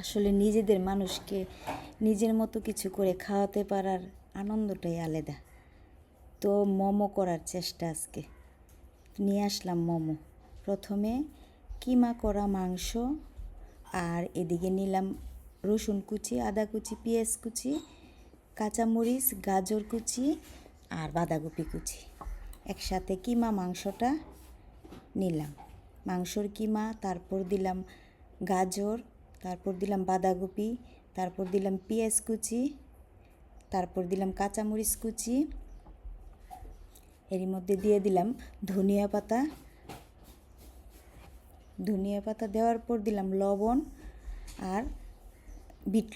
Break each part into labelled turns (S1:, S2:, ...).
S1: আসলে নিজেদের মানুষকে নিজের মতো কিছু করে খাওয়াতে পারার আনন্দটাই আলাদা। তো মোমো করার চেষ্টা আজকে। নিয়ে আসলাম মোমো। প্রথমে কিমা করা মাংস আর এদিকে নিলাম রসুন কুচি, আদা কুচি, পেঁয়াজ কুচি, কাঁচামরিচ, গাজর কুচি আর বাঁধাকপি কুচি। একসাথে কিমা মাংসটা নিলাম। মাংসর কিমা, তারপর দিলাম গাজর তারপর দিলাম বাঁধাকপি, তারপর দিলাম পেঁয়াজ কুচি, তারপর দিলাম কাঁচামরিচ কুচি এর মধ্যে দিয়ে দিলাম ধনিয়া পাতা। ধনিয়া পাতা দেওয়ার পর দিলাম লবণ আর বিট,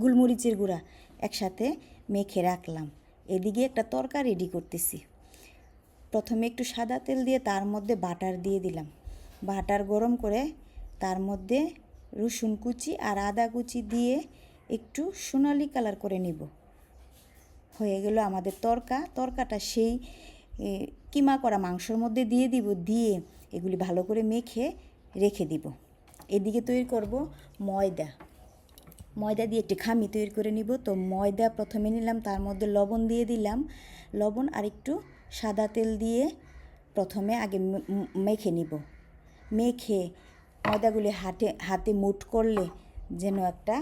S1: গুলমরিচের গুঁড়া একসাথে মেখে রাখলাম। এদিকে একটা তরকা রেডি করতেছি। প্রথমে একটু সাদা তেল দিয়ে তার মধ্যে বাটার দিয়ে দিলাম। বাটার গরম করে তার মধ্যে রসুন কুচি আর আদা কুচি দিয়ে একটু সোনালি কালার করে নিব। হয়ে গেল আমাদের তরকা। তরকাটা সেই কিমা করা মাংসর মধ্যে দিয়ে দিব, দিয়ে এগুলি ভালো করে মেখে রেখে দিব। এদিকে তৈরি করব ময়দা। ময়দা দিয়ে একটি খামি তৈরি করে নিব। তো ময়দা প্রথমে নিলাম, তার মধ্যে লবণ দিয়ে দিলাম। লবণ আর একটু সাদা তেল দিয়ে প্রথমে আগে মেখে নিব। মেখে ময়দাগুলি হাতে হাতে মুট করলে যেন একটা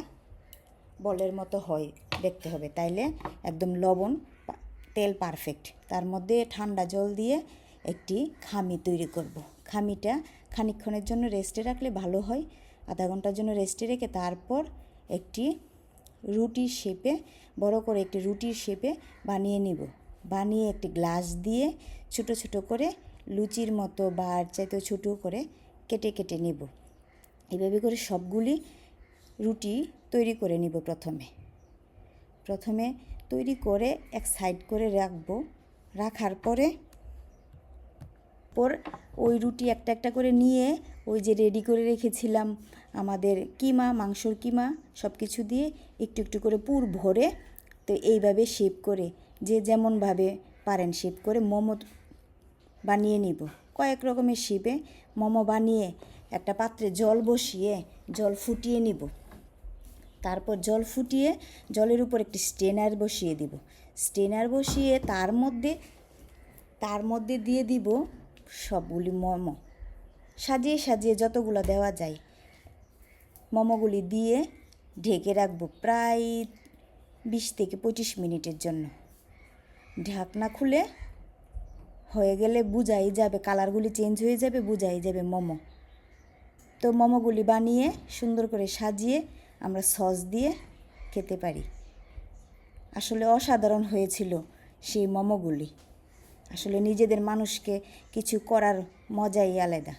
S1: বলের মতো হয়, দেখতে হবে। তাইলে একদম লবণ তেল পারফেক্ট তার মধ্যে ঠান্ডা জল দিয়ে একটি খামি তৈরি করব। খামিটা খানিকক্ষণের জন্য রেস্টে রাখলে ভালো হয়। আধা ঘণ্টার জন্য রেস্টে রেখে তারপর একটি রুটির শেপে বড় করে একটি রুটির শেপে বানিয়ে নিব। বানিয়ে একটি গ্লাস দিয়ে ছোট ছোট করে লুচির মতো বা আর চাইতেও ছোটো করে কেটে কেটে নেব। এভাবে করে সবগুলি রুটি তৈরি করে নিব প্রথমে। প্রথমে তৈরি করে এক সাইড করে রাখব। রাখার পরে পর ওই রুটি একটা একটা করে নিয়ে ওই যে রেডি করে রেখেছিলাম আমাদের কিমা, মাংসর কিমা সব কিছু দিয়ে একটু একটু করে পুর ভরে তো এইভাবে শেপ করে যে যেমনভাবে পারেন শেপ করে মোমো বানিয়ে নিব। কয়েক রকমের শেপে মোমো বানিয়ে একটা পাত্রে জল বসিয়ে জল ফুটিয়ে নিব। তারপর জল ফুটিয়ে জলের উপর একটি স্টেনার বসিয়ে দিব। স্টেনার বসিয়ে তার মধ্যে তার মধ্যে দিয়ে দিব সবগুলি মোমো। সাজিয়ে সাজিয়ে যতগুলো দেওয়া যায়, মোমোগুলি দিয়ে ঢেকে রাখব প্রায় বিশ থেকে পঁচিশ মিনিটের জন্য। ঢাকনা খুলে হয়ে গেলে বুঝাই যাবে, কালারগুলি চেঞ্জ হয়ে যাবে, বুঝাই যাবে মোমো। তো মোমোগুলি বানিয়ে সুন্দর করে সাজিয়ে আমরা সস দিয়ে খেতে পারি। আসলে অসাধারণ হয়েছিল সেই মোমোগুলি। আসলে নিজেদের মানুষকে কিছু করার মজাই আলাদা।